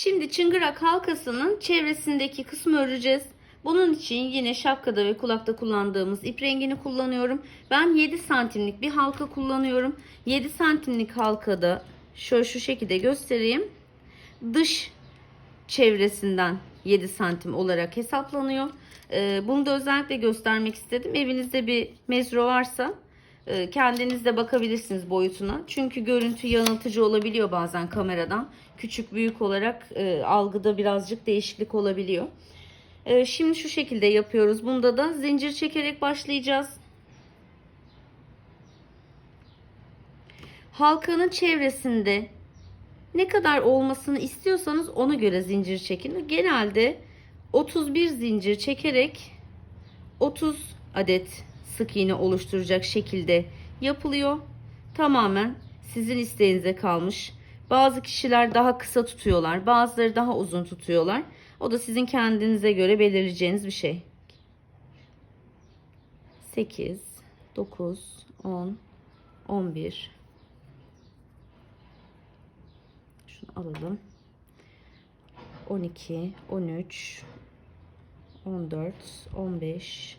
Şimdi çıngırak halkasının çevresindeki kısmı öreceğiz. Bunun için yine şapkada ve kulakta kullandığımız ip rengini kullanıyorum. Ben 7 santimlik bir halka kullanıyorum. 7 santimlik halkada şöyle şu şekilde göstereyim. Dış çevresinden 7 santim olarak hesaplanıyor. Ee, bunu da özellikle göstermek istedim. Evinizde bir mezro varsa kendiniz de bakabilirsiniz boyutuna. Çünkü görüntü yanıltıcı olabiliyor bazen kameradan. Küçük büyük olarak e, algıda birazcık değişiklik olabiliyor. E, şimdi şu şekilde yapıyoruz. Bunda da zincir çekerek başlayacağız. Halkanın çevresinde ne kadar olmasını istiyorsanız ona göre zincir çekin. Genelde 31 zincir çekerek 30 adet sık iğne oluşturacak şekilde yapılıyor. Tamamen sizin isteğinize kalmış. Bazı kişiler daha kısa tutuyorlar, bazıları daha uzun tutuyorlar. O da sizin kendinize göre belirleyeceğiniz bir şey. 8 9 10 11 Şunu alalım. 12 13 14 15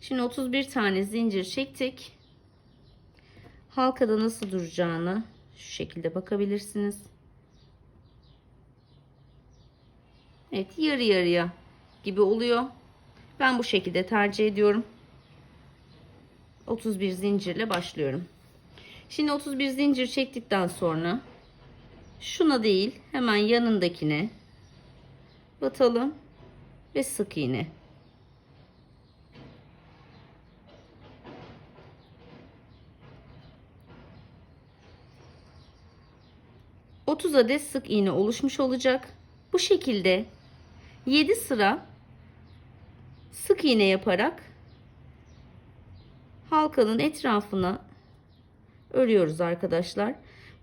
Şimdi 31 tane zincir çektik. Halkada nasıl duracağını şu şekilde bakabilirsiniz. Evet yarı yarıya gibi oluyor. Ben bu şekilde tercih ediyorum. 31 zincirle başlıyorum. Şimdi 31 zincir çektikten sonra şuna değil hemen yanındakine batalım ve sık iğne. ...30 adet sık iğne oluşmuş olacak. Bu şekilde 7 sıra sık iğne yaparak halkanın etrafına örüyoruz arkadaşlar.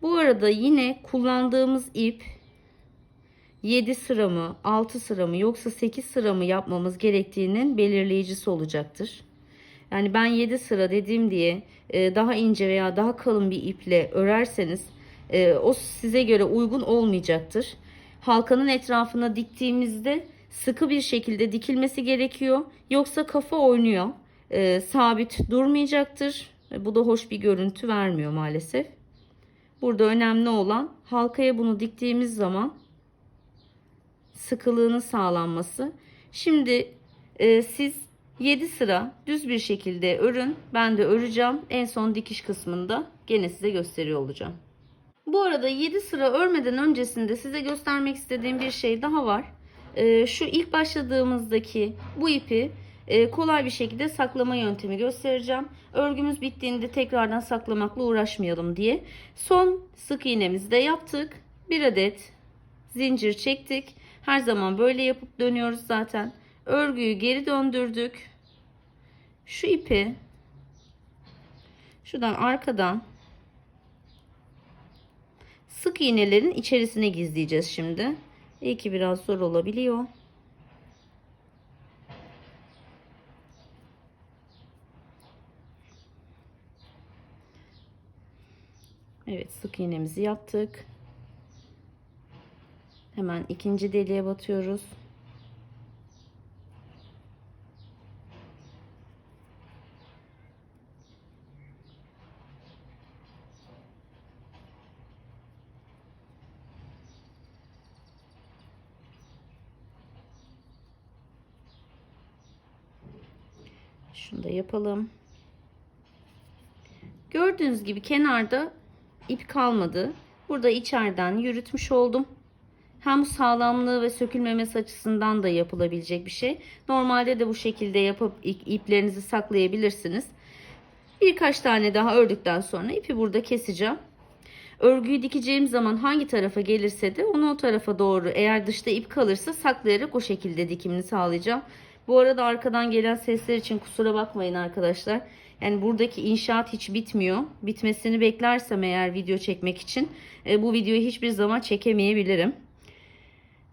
Bu arada yine kullandığımız ip 7 sıra mı 6 sıra mı yoksa 8 sıra mı yapmamız gerektiğinin belirleyicisi olacaktır. Yani ben 7 sıra dediğim diye e, daha ince veya daha kalın bir iple örerseniz e, o size göre uygun olmayacaktır. Halkanın etrafına diktiğimizde sıkı bir şekilde dikilmesi gerekiyor. Yoksa kafa oynuyor. E, sabit durmayacaktır. Bu da hoş bir görüntü vermiyor maalesef. Burada önemli olan halkaya bunu diktiğimiz zaman sıkılığının sağlanması. Şimdi e, siz 7 sıra düz bir şekilde örün. Ben de öreceğim. En son dikiş kısmında gene size gösteriyor olacağım. Bu arada 7 sıra örmeden öncesinde size göstermek istediğim bir şey daha var. E, şu ilk başladığımızdaki bu ipi e, kolay bir şekilde saklama yöntemi göstereceğim. Örgümüz bittiğinde tekrardan saklamakla uğraşmayalım diye. Son sık iğnemizi de yaptık. Bir adet zincir çektik. Her zaman böyle yapıp dönüyoruz zaten. Örgüyü geri döndürdük. Şu ipi şuradan arkadan sık iğnelerin içerisine gizleyeceğiz şimdi. İyi ki biraz zor olabiliyor. Evet sık iğnemizi yaptık. Hemen ikinci deliğe batıyoruz. Şunu da yapalım. Gördüğünüz gibi kenarda ip kalmadı. Burada içeriden yürütmüş oldum. Hem bu sağlamlığı ve sökülmemesi açısından da yapılabilecek bir şey. Normalde de bu şekilde yapıp iplerinizi saklayabilirsiniz. Birkaç tane daha ördükten sonra ipi burada keseceğim. Örgüyü dikeceğim zaman hangi tarafa gelirse de onu o tarafa doğru eğer dışta ip kalırsa saklayarak o şekilde dikimini sağlayacağım. Bu arada arkadan gelen sesler için kusura bakmayın arkadaşlar. Yani buradaki inşaat hiç bitmiyor. Bitmesini beklersem eğer video çekmek için e, bu videoyu hiçbir zaman çekemeyebilirim.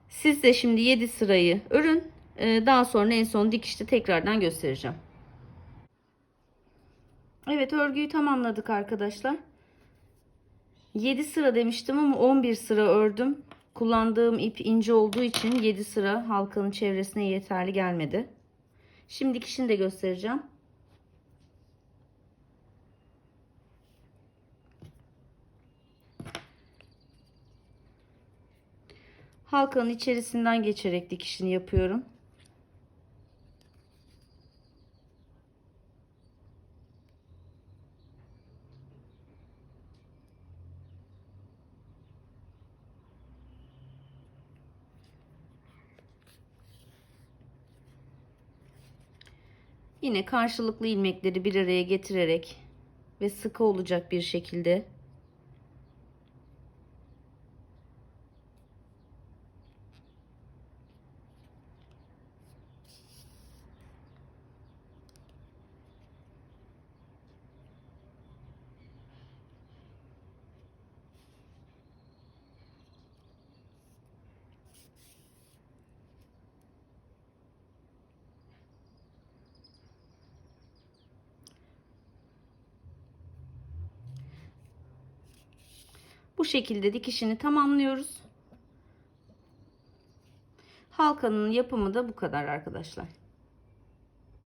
Siz de şimdi 7 sırayı örün. E, daha sonra en son dikişte tekrardan göstereceğim. Evet örgüyü tamamladık arkadaşlar. 7 sıra demiştim ama 11 sıra ördüm. Kullandığım ip ince olduğu için 7 sıra halkanın çevresine yeterli gelmedi. Şimdi dikişini de göstereceğim. Halkanın içerisinden geçerek dikişini yapıyorum. Yine karşılıklı ilmekleri bir araya getirerek ve sıkı olacak bir şekilde Bu şekilde dikişini tamamlıyoruz. Halkanın yapımı da bu kadar arkadaşlar.